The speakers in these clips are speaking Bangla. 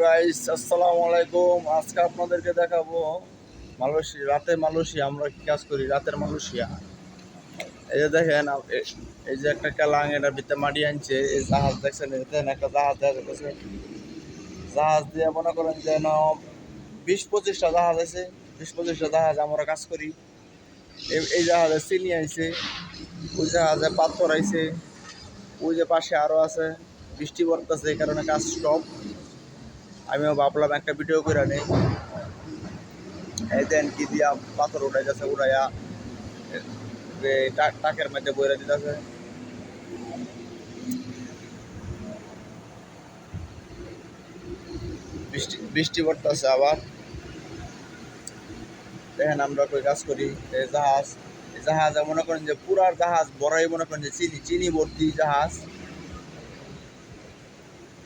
গাইস আসসালামু আলাইকুম। আজকে আপনাদেরকে দেখাবো মালয়েশিয়া রাতে মালয়েশিয়া আমরা কি কাজ করি? রাতের মালয়েশিয়া এই যে দেখেন, এই যে একটা কালাং এটার ভিতরে মাটি আনছে, এই জাহাজ দেখছেন দেখেন, একটা জাহাজ দেখা যাচ্ছে। জাহাজ দিয়ে মনে করেন যেন বিশ পঁচিশটা জাহাজ আছে, বিশ পঁচিশটা জাহাজ আমরা কাজ করি। এই জাহাজে চিনি আইছে, ওই জাহাজে পাথর আইছে, ওই যে পাশে আরও আছে, বৃষ্টি পড়তেছে, এই কারণে কাজ স্টপ আমিও ভাবলাম একটা ভিডিও করে নেই। দেন কি দিয়া পাথর উঠাই যাচ্ছে উড়াইয়া টাকের মধ্যে বইরা দিতেছে। বৃষ্টি বৃষ্টি পড়তেছে আবার। দেখেন আমরা কই কাজ করি এই জাহাজ জাহাজ মনে করেন যে পুরার জাহাজ, বড়াই মনে করেন যে চিনি চিনি ভর্তি জাহাজ।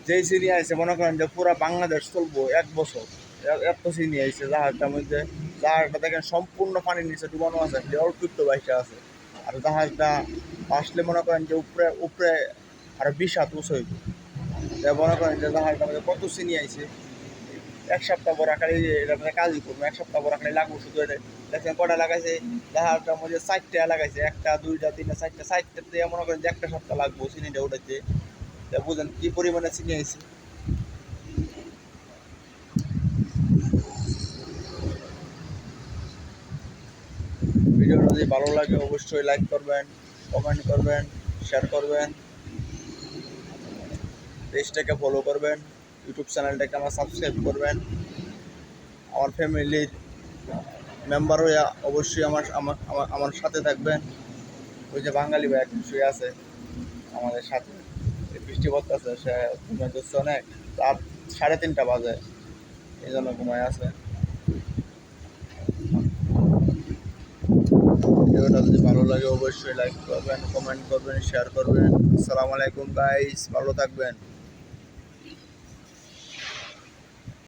যেই চিনি আইছে, মনে করেন যে পুরা বাংলাদেশ চলবো এক বছর। এত চিনি আইছে, জাহাজটার মধ্যে, জাহাজটা দেখেন সম্পূর্ণ পানির নিচে ডুবানো আছে খালি অল্প একটু বাইসে আছে। আর জাহাজটা আসলে মনে করেন যে উপরে উপরে আর বিশ হাত উঁচু হইব। মনে করেন যে জাহাজটার মধ্যে কত চিনি আইছে, এক সপ্তাহ পর আকারে এটা মানে কাজই করব, এক সপ্তাহ পর আকারে লাগবো শুধু এটা। দেখেন কটা লাগাইছে জাহাজটার মধ্যে চারটে লাগাইছে, একটা, দুইটা, তিনটা, চারটা, চারটে দিয়ে মনে করেন যে একটা সপ্তাহ লাগবো চিনিটা উঠাইতে। তা বুঝেন, কি পরিমাণে চিনি আইছে? ভিডিওটা যদি ভালো লাগে, অবশ্যই লাইক করবেন কমেন্ট করবেন শেয়ার করবেন। পেজটাকে ফলো করবেন ইউটিউব চ্যানেলটাকে আমার সাবস্ক্রাইব করবেন। আমার ফ্যামিলির মেম্বার হয়ে অবশ্যই আমার আমার সাথে থাকবেন। ওই যে বাঙালি ভাই একজন শুয়ে আছে, আমাদের সাথে। বৃষ্টি পড়তেছে, সে ঘুমাই যাচ্ছে অনেক। রাত সাড়ে তিনটা বাজে, এই জন্য ঘুমায় আছে। ভিডিওটা যদি ভালো লাগে অবশ্যই লাইক করবেন কমেন্ট করবেন শেয়ার করবেন। আসসালামু আলাইকুম গাইস ভালো থাকবেন।